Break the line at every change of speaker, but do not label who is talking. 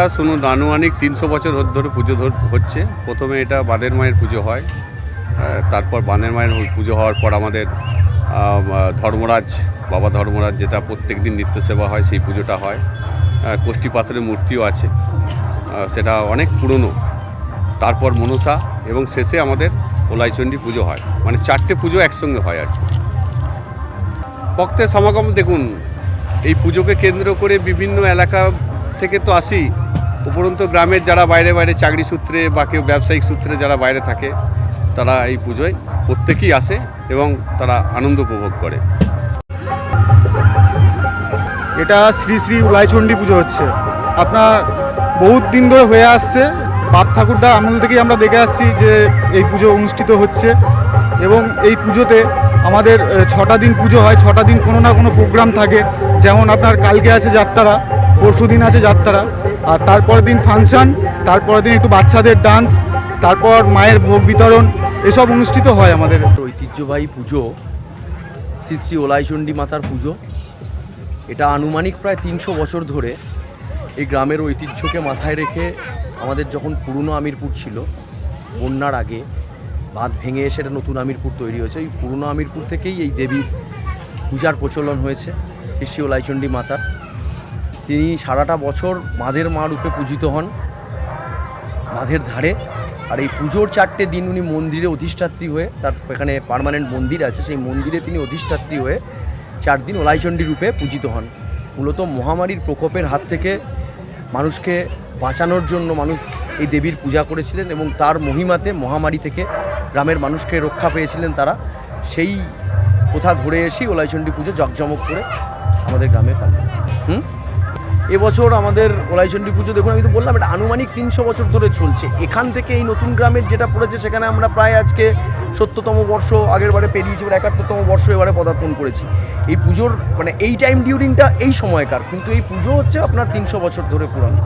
পুজোটা শুনুন আনুমানিক তিনশো বছর ধরে পুজো হচ্ছে। প্রথমে এটা বানের মায়ের পুজো হয়। তারপর বানের মায়ের পুজো হওয়ার পর আমাদের ধর্মরাজ, বাবা ধর্মরাজ যেটা প্রত্যেক দিন নিত্য সেবা হয়, সেই পুজোটা হয়। কোষ্ঠী পাথরের মূর্তিও আছে। সেটা অনেক পুরনো। তারপর মনসা এবং শেষে আমাদের ওলাইচণ্ডী পুজো হয়। মানে চারটে পুজো একসঙ্গে হয় আর কি। ভক্তের সমাগম দেখুন। এই পুজোকে কেন্দ্র করে বিভিন্ন এলাকা থেকে তো আসি, উপরন্ত গ্রামের যারা বাইরে বাইরে চাকরি সূত্রে বা কেউ ব্যবসায়িক সূত্রে যারা বাইরে থাকে, তারা এই পুজোয় প্রত্যেকেই আসে এবং তারা আনন্দ উপভোগ করে।
এটা শ্রী শ্রী উলাইচণ্ডী পুজো হচ্ছে। আপনার বহুত দিন ধরে হয়ে আসছে। বাপ ঠাকুরদা আমল থেকেই আমরা দেখে আসছি যে এই পুজো অনুষ্ঠিত হচ্ছে এবং এই পুজোতে আমাদের ছটা দিন পুজো হয়। ছটা দিন কোনো না কোনো প্রোগ্রাম থাকে। যেমন আপনার কালকে আছে যাত্রা পরশু দিন আছে যাত্রা আর তারপরের দিন ফাংশন তারপরের দিন একটু বাচ্চাদের ডান্স, তারপর মায়ের ভোগ বিতরণ, এসব অনুষ্ঠিত হয় আমাদের।
ঐতিহ্যবাহী পুজো, শ্রী শ্রী ওলাইচণ্ডী মাতার পুজো। এটা আনুমানিক প্রায় তিনশো বছর ধরে এই গ্রামের ঐতিহ্যকে মাথায় রেখে আমাদের যখন পুরনো আমিরপুর ছিল, বন্যার আগে বাঁধ ভেঙে এসে এটা নতুন আমিরপুর তৈরি হয়েছে। এই পুরনো আমিরপুর থেকেই এই দেবীর পূজার প্রচলন হয়েছে, শ্রী শ্রী ওলাইচণ্ডী মাতার তিনি সারাটা বছর বাঁধের মা রূপে পূজিত হন, বাঁধের ধারে। আর এই পুজোর চারটে দিন উনি মন্দিরে অধিষ্ঠাত্রী হয়ে, তার এখানে পার্মানেন্ট মন্দির আছে, সেই মন্দিরে তিনি অধিষ্ঠাত্রী হয়ে চার দিন ওলাইচণ্ডী রূপে পূজিত হন। মূলত মহামারীর প্রকোপের হাত থেকে মানুষকে বাঁচানোর জন্য মানুষ এই দেবীর পূজা করেছিলেন এবং তার মহিমাতে মহামারী থেকে গ্রামের মানুষকে রক্ষা পেয়েছিলেন তারা। সেই কোথা ধরে এসেই ওলাইচণ্ডী পুজো জকজমক করে আমাদের গ্রামে পালন হুম? এবছর আমাদের ওলাইচন্ডী পুজো, দেখুন, আমি তো বললাম, এটা আনুমানিক তিনশো বছর ধরে চলছে। এখান থেকে এই নতুন গ্রামের যেটা পড়েছে, সেখানে আমরা প্রায় আজকে সত্তরতম বর্ষ আগের বারে পেরিয়েছি, এবার একাত্তরতম বর্ষ এবারে পদার্পণ করেছি। এই পুজোর মানে এই টাইম ডিউরিংটা এই সময়কার, কিন্তু এই পুজো হচ্ছে আপনার তিনশো বছর ধরে পুরানো।